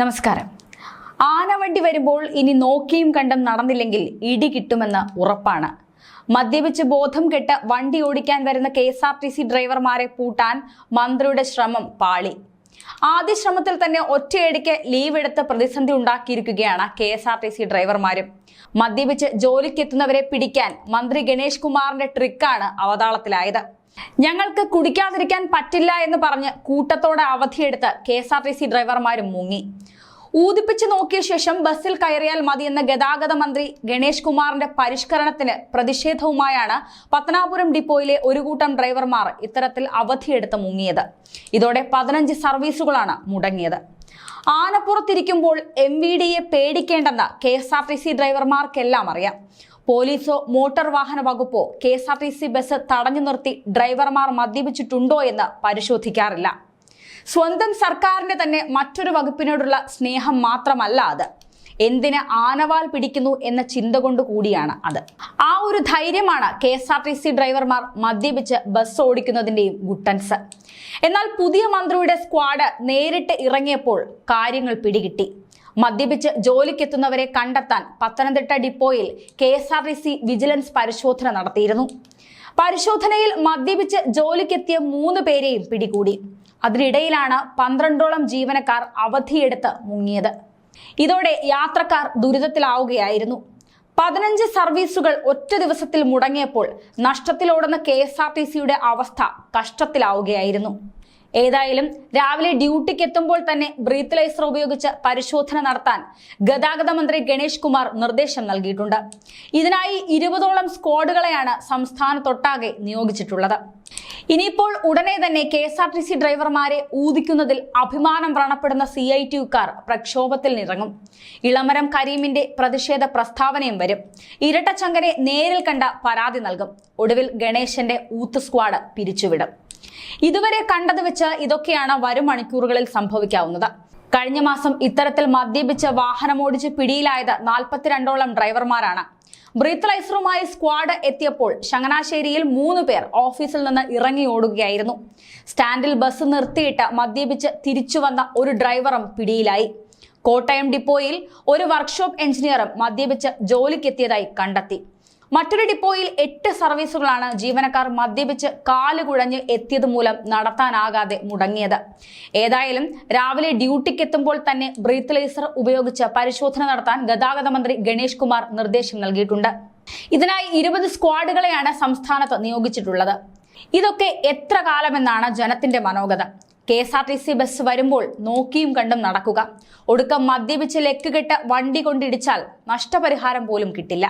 നമസ്കാരം. ആനവണ്ടി വരുമ്പോൾ ഇനി നോക്കിയും കണ്ടും നടന്നില്ലെങ്കിൽ ഇടി കിട്ടുമെന്ന് ഉറപ്പാണ്. മദ്യപിച്ച് ബോധം കെട്ട് വണ്ടി ഓടിക്കാൻ വരുന്ന കെ ഡ്രൈവർമാരെ പൂട്ടാൻ മന്ത്രിയുടെ ശ്രമം പാളി. ആദ്യ ശ്രമത്തിൽ തന്നെ ഒറ്റയടിക്ക് ലീവ് എടുത്ത് പ്രതിസന്ധി ഉണ്ടാക്കിയിരിക്കുകയാണ് K S R T C ഡ്രൈവർമാരും. മദ്യപിച്ച് ജോലിക്കെത്തുന്നവരെ പിടിക്കാൻ മന്ത്രി ഗണേഷ് കുമാറിന്റെ ട്രിക്കാണ് അവതാളത്തിലായത്. ഞങ്ങൾക്ക് കുടിക്കാതിരിക്കാൻ പറ്റില്ല എന്ന് പറഞ്ഞ് കൂട്ടത്തോടെ അവധിയെടുത്ത് K S R T C ഡ്രൈവർമാരും മുങ്ങി. ഊതിപ്പിച്ച് നോക്കിയ ശേഷം ബസ്സിൽ കയറിയാൽ മതിയെന്ന ഗതാഗത മന്ത്രി ഗണേഷ് കുമാറിന്റെ പരിഷ്കരണത്തിന് പ്രതിഷേധവുമായാണ് പത്തനാപുരം ഡിപ്പോയിലെ ഒരു കൂട്ടം ഡ്രൈവർമാർ ഇത്തരത്തിൽ അവധിയെടുത്ത് മുങ്ങിയത്. ഇതോടെ പതിനഞ്ച് സർവീസുകളാണ് മുടങ്ങിയത്. ആനപ്പുറത്തിരിക്കുമ്പോൾ എം വി ഡിയെ പേടിക്കേണ്ടെന്ന് K S R T C ഡ്രൈവർമാർക്കെല്ലാം അറിയാം. പോലീസോ മോട്ടോർ വാഹന വകുപ്പോ K S R T C bus തടഞ്ഞു നിർത്തി ഡ്രൈവർമാർ മദ്യപിച്ചിട്ടുണ്ടോ എന്ന് പരിശോധിക്കാറില്ല. സ്വന്തം സർക്കാരിന്റെ തന്നെ മറ്റൊരു വകുപ്പിനോടുള്ള സ്നേഹം മാത്രമല്ല അത്. എന്തിന് ആനവാൽ പിടിക്കുന്നു എന്ന ചിന്ത കൊണ്ട് കൂടിയാണ് അത്. ആ ഒരു ധൈര്യമാണ് K S R T C ഡ്രൈവർമാർ മദ്യപിച്ച് ബസ് ഓടിക്കുന്നതിന്റെയും ഗുട്ടൻസ്. എന്നാൽ പുതിയ മന്ത്രിയുടെ സ്ക്വാഡ് നേരിട്ട് ഇറങ്ങിയപ്പോൾ കാര്യങ്ങൾ പിടികിട്ടി. മദ്യപിച്ച് ജോലിക്കെത്തുന്നവരെ കണ്ടെത്താൻ പത്തനംതിട്ട ഡിപ്പോയിൽ K S R T C vigilance പരിശോധന നടത്തിയിരുന്നു. പരിശോധനയിൽ മദ്യപിച്ച് ജോലിക്കെത്തിയ മൂന്ന് പേരെയും പിടികൂടി. അതിനിടയിലാണ് പന്ത്രണ്ടോളം ജീവനക്കാർ അവധിയെടുത്ത് മുങ്ങിയത്. ഇതോടെ യാത്രക്കാർ ദുരിതത്തിലാവുകയായിരുന്നു. പതിനഞ്ച് സർവീസുകൾ ഒറ്റ ദിവസത്തിൽ മുടങ്ങിയപ്പോൾ നഷ്ടത്തിലോടുന്ന കെ എസ് ആർ ടി സിയുടെ അവസ്ഥ കഷ്ടത്തിലാവുകയായിരുന്നു. ഏതായാലും രാവിലെ ഡ്യൂട്ടിക്ക് എത്തുമ്പോൾ തന്നെ ബ്രീത്ത്ലൈസർ ഉപയോഗിച്ച് പരിശോധന നടത്താൻ ഗതാഗത മന്ത്രി ഗണേഷ് കുമാർ നിർദ്ദേശം നൽകിയിട്ടുണ്ട്. ഇതിനായി ഇരുപതോളം സ്ക്വാഡുകളെയാണ് സംസ്ഥാനത്തൊട്ടാകെ നിയോഗിച്ചിട്ടുള്ളത്. ഇനിയിപ്പോൾ ഉടനെ തന്നെ K S R T C ഡ്രൈവർമാരെ ഊതിക്കുന്നതിൽ അഭിമാനം വ്രണപ്പെടുന്ന സി ഐ ടി യുക്കാർ പ്രക്ഷോഭത്തിൽ നിറങ്ങും. ഇളമരം കരീമിന്റെ പ്രതിഷേധ പ്രസ്താവനയും വരും. ഇരട്ടച്ചങ്കനെ നേരിൽ കണ്ട പരാതി നൽകും. ഒടുവിൽ ഗണേശന്റെ ഊത്ത് സ്ക്വാഡ് പിരിച്ചുവിടും. ഇതുവരെ കണ്ടത് വെച്ച് ഇതൊക്കെയാണ് വരും മണിക്കൂറുകളിൽ സംഭവിക്കാവുന്നത്. കഴിഞ്ഞ മാസം ഇത്തരത്തിൽ മദ്യപിച്ച് വാഹനമോടിച്ച് പിടിയിലായത് നാൽപ്പത്തിരണ്ടോളം ഡ്രൈവർമാരാണ്. ബ്രീത്ത്ലൈസറുമായി സ്ക്വാഡ് എത്തിയപ്പോൾ ചങ്ങനാശ്ശേരിയിൽ മൂന്ന് പേർ ഓഫീസിൽ നിന്ന് ഇറങ്ങി ഓടുകയായിരുന്നു. സ്റ്റാൻഡിൽ ബസ് നിർത്തിയിട്ട് മദ്യപിച്ച് തിരിച്ചു വന്ന ഒരു ഡ്രൈവറും പിടിയിലായി. കോട്ടയം ഡിപ്പോയിൽ ഒരു വർക്ക്ഷോപ്പ് എഞ്ചിനീയറും മദ്യപിച്ച് ജോലിക്കെത്തിയതായി കണ്ടെത്തി. മറ്റൊരു ഡിപ്പോയിൽ എട്ട് സർവീസുകളാണ് ജീവനക്കാർ മദ്യപിച്ച് കാലുകുഴഞ്ഞ് എത്തിയത് മൂലം നടത്താനാകാതെ മുടങ്ങിയത്. ഏതായാലും രാവിലെ ഡ്യൂട്ടിക്ക് എത്തുമ്പോൾ തന്നെ ബ്രീത്ത്ലൈസർ ഉപയോഗിച്ച് പരിശോധന നടത്താൻ ഗതാഗത മന്ത്രി ഗണേഷ് കുമാർ നിർദ്ദേശം നൽകിയിട്ടുണ്ട്. ഇതിനായി ഇരുപത് സ്ക്വാഡുകളെയാണ് സംസ്ഥാനത്ത് നിയോഗിച്ചിട്ടുള്ളത്. ഇതൊക്കെ എത്ര കാലമെന്നാണ് ജനത്തിന്റെ മനോഗത. K S R T C bus വരുമ്പോൾ നോക്കിയും കണ്ടും നടക്കുക. ഒടുക്കം മദ്യപിച്ച് ലെക്കുകെട്ട് വണ്ടി കൊണ്ടിടിച്ചാൽ നഷ്ടപരിഹാരം പോലും കിട്ടില്ല.